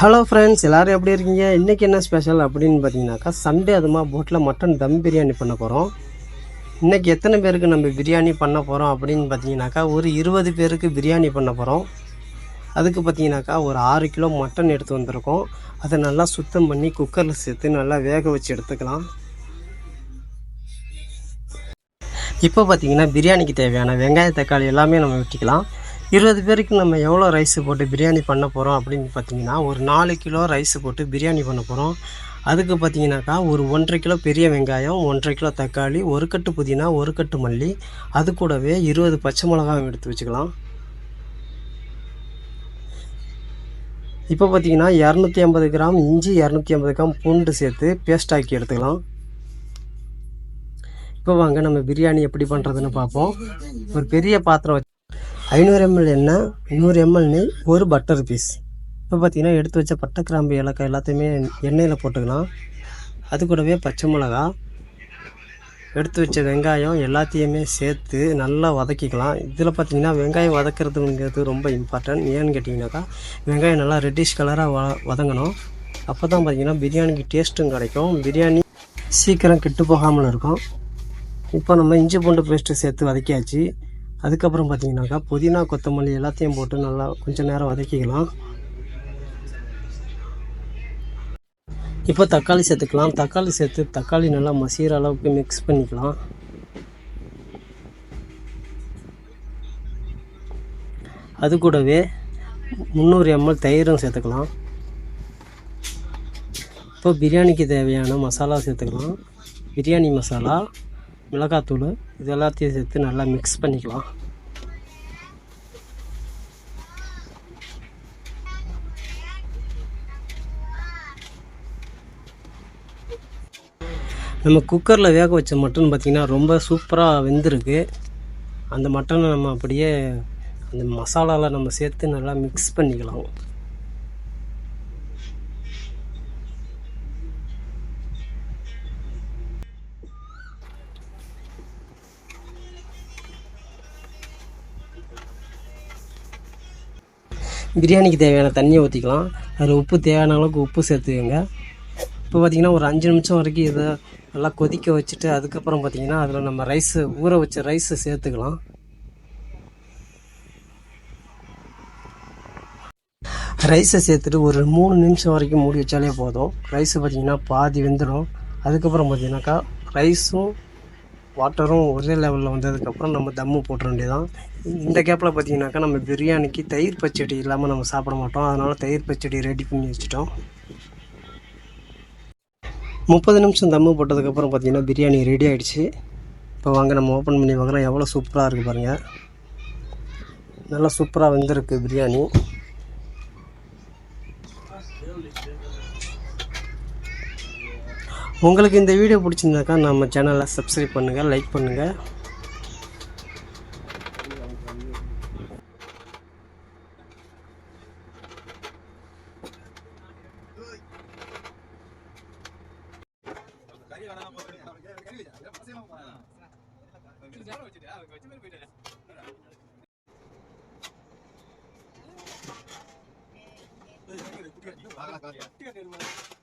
Hello friends எல்லாரும் எப்படி இருக்கீங்க? இன்றைக்கி என்ன ஸ்பெஷல் அப்படின்னு பார்த்தீங்கன்னாக்கா சண்டே அதுமா போட்டில் மட்டன் தம் பிரியாணி பண்ண போகிறோம் இன்றைக்கி எத்தனை பேருக்கு நம்ம பிரியாணி பண்ண போகிறோம் அப்படின்னு பார்த்தீங்கன்னாக்கா ஒரு இருபது பேருக்கு பிரியாணி பண்ண போகிறோம் அதுக்கு பார்த்தீங்கன்னாக்கா ஒரு ஆறு கிலோ மட்டன் எடுத்து வந்திருக்கோம். அதை நல்லா சுத்தம் பண்ணி குக்கரில் சேர்த்து நல்லா வேக வச்சு எடுத்துக்கலாம். இப்போ பார்த்தீங்கன்னா பிரியாணிக்கு தேவையான வெங்காய தக்காளி எல்லாமே நம்ம வெட்டிக்கலாம். இருபது பேருக்கு நம்ம எவ்வளோ ரைஸ் போட்டு பிரியாணி பண்ண போகிறோம் அப்படின்னு பார்த்தீங்கன்னா ஒரு நாலு கிலோ ரைஸ் போட்டு பிரியாணி பண்ண போகிறோம் அதுக்கு பார்த்தீங்கன்னாக்கா ஒரு ஒன்றரை கிலோ பெரிய வெங்காயம் ஒன்றரை கிலோ தக்காளி ஒரு கட்டு புதினா ஒரு கட்டு மல்லி அது கூடவே இருபது பச்சை மிளகாயும் எடுத்து வச்சுக்கலாம். இப்போ பார்த்தீங்கன்னா இரநூத்தி ஐம்பது கிராம் இஞ்சி இரநூத்தி ஐம்பது கிராம் பூண்டு சேர்த்து பேஸ்ட் ஆக்கி எடுத்துக்கலாம். இப்போ வாங்க நம்ம பிரியாணி எப்படி பண்ணுறதுன்னு பார்ப்போம். ஒரு பெரிய பாத்திரம் வச்சு ஐநூறு எம்எல் எண்ணெய் நூறு எம்எல் நெய் ஒரு பட்டர் பீஸ் இப்போ பார்த்தீங்கன்னா எடுத்து வச்ச பட்டை கிராம்பு ஏலக்காய் எல்லாத்தையுமே எண்ணெயில் போட்டுக்கலாம் அது கூடவே பச்சை மிளகா எடுத்து வச்ச வெங்காயம் எல்லாத்தையுமே சேர்த்து நல்லா வதக்கிக்கலாம். இதில் பார்த்தீங்கன்னா வெங்காயம் வதக்கிறதுங்கிறது ரொம்ப இம்பார்ட்டன்ட் ஏன்னு கேட்டிங்கனாக்கா வெங்காயம் நல்லா ரெட்டிஷ் கலராக வ வதங்கணும். அப்போ தான் பார்த்திங்கன்னா பிரியாணிக்கு டேஸ்ட்டும் கிடைக்கும். பிரியாணி சீக்கிரம் கெட்டு போகாமல் இருக்கும். இப்போ நம்ம இஞ்சி பூண்டு பேஸ்ட்டு சேர்த்து வதக்கியாச்சு. அதுக்கப்புறம் பார்த்தீங்கனாக்கா புதினா கொத்தமல்லி எல்லாத்தையும் போட்டு நல்லா கொஞ்சம் நேரம் வதக்கிக்கலாம். இப்போ தக்காளி சேர்த்துக்கலாம். தக்காளி சேர்த்து தக்காளி நல்லா மசிகிற அளவுக்கு மிக்ஸ் பண்ணிக்கலாம். அது கூடவே முந்நூறு எம்எல் தயிரும் சேர்த்துக்கலாம். இப்போ பிரியாணிக்கு தேவையான மசாலா சேர்த்துக்கலாம். பிரியாணி மசாலா மிளகாத்தூள் இது எல்லாத்தையும் சேர்த்து நல்லா மிக்ஸ் பண்ணிக்கலாம். நம்ம குக்கரில் வேக வச்ச மட்டன் பார்த்திங்கன்னா ரொம்ப சூப்பராக வெந்திருக்கு. அந்த மட்டனை நம்ம அப்படியே அந்த மசாலாவில் நம்ம சேர்த்து நல்லா மிக்ஸ் பண்ணிக்கலாம். பிரியாணிக்கு தேவையான தண்ணியை ஊற்றிக்கலாம் அதில் உப்பு தேவையான அளவுக்கு உப்பு சேர்த்துக்கோங்க. இப்போ பார்த்திங்கன்னா ஒரு அஞ்சு நிமிஷம் வரைக்கும் இதை நல்லா கொதிக்க வச்சுட்டு அதுக்கப்புறம் பார்த்திங்கன்னா அதில் நம்ம ரைஸு ஊற வச்ச ரைஸை சேர்த்துக்கலாம். ரைஸை சேர்த்துட்டு ஒரு மூணு நிமிஷம் வரைக்கும் மூடி வச்சாலே போதும். ரைஸு பார்த்திங்கன்னா பாதி வெந்துடும். அதுக்கப்புறம் பார்த்திங்கனாக்கா ரைஸும் வாட்டரும் ஒரே லெவலில் வந்ததுக்கப்புறம் நம்ம தம்மு போட்டுற வேண்டியதான் இந்த கேப்பில் பார்த்தீங்கன்னாக்கா நம்ம பிரியாணிக்கு தயிர் பச்சடி இல்லாமல் நம்ம சாப்பிட மாட்டோம். அதனால் தயிர் பச்சடி ரெடி பண்ணி வச்சுட்டோம். முப்பது நிமிஷம் தம்மு போட்டதுக்கப்புறம் பார்த்தீங்கன்னா பிரியாணி ரெடி ஆகிடுச்சு இப்போ வாங்க நம்ம ஓப்பன் பண்ணி பார்க்குறோம் எவ்வளோ சூப்பராக இருக்குது பாருங்கள் நல்லா சூப்பராக வந்திருக்கு பிரியாணி. உங்களுக்கு இந்த வீடியோ பிடிச்சிருந்தாக்கா நம்ம சேனலை சப்ஸ்கிரைப் பண்ணுங்கள் லைக் பண்ணுங்கள் Gracias.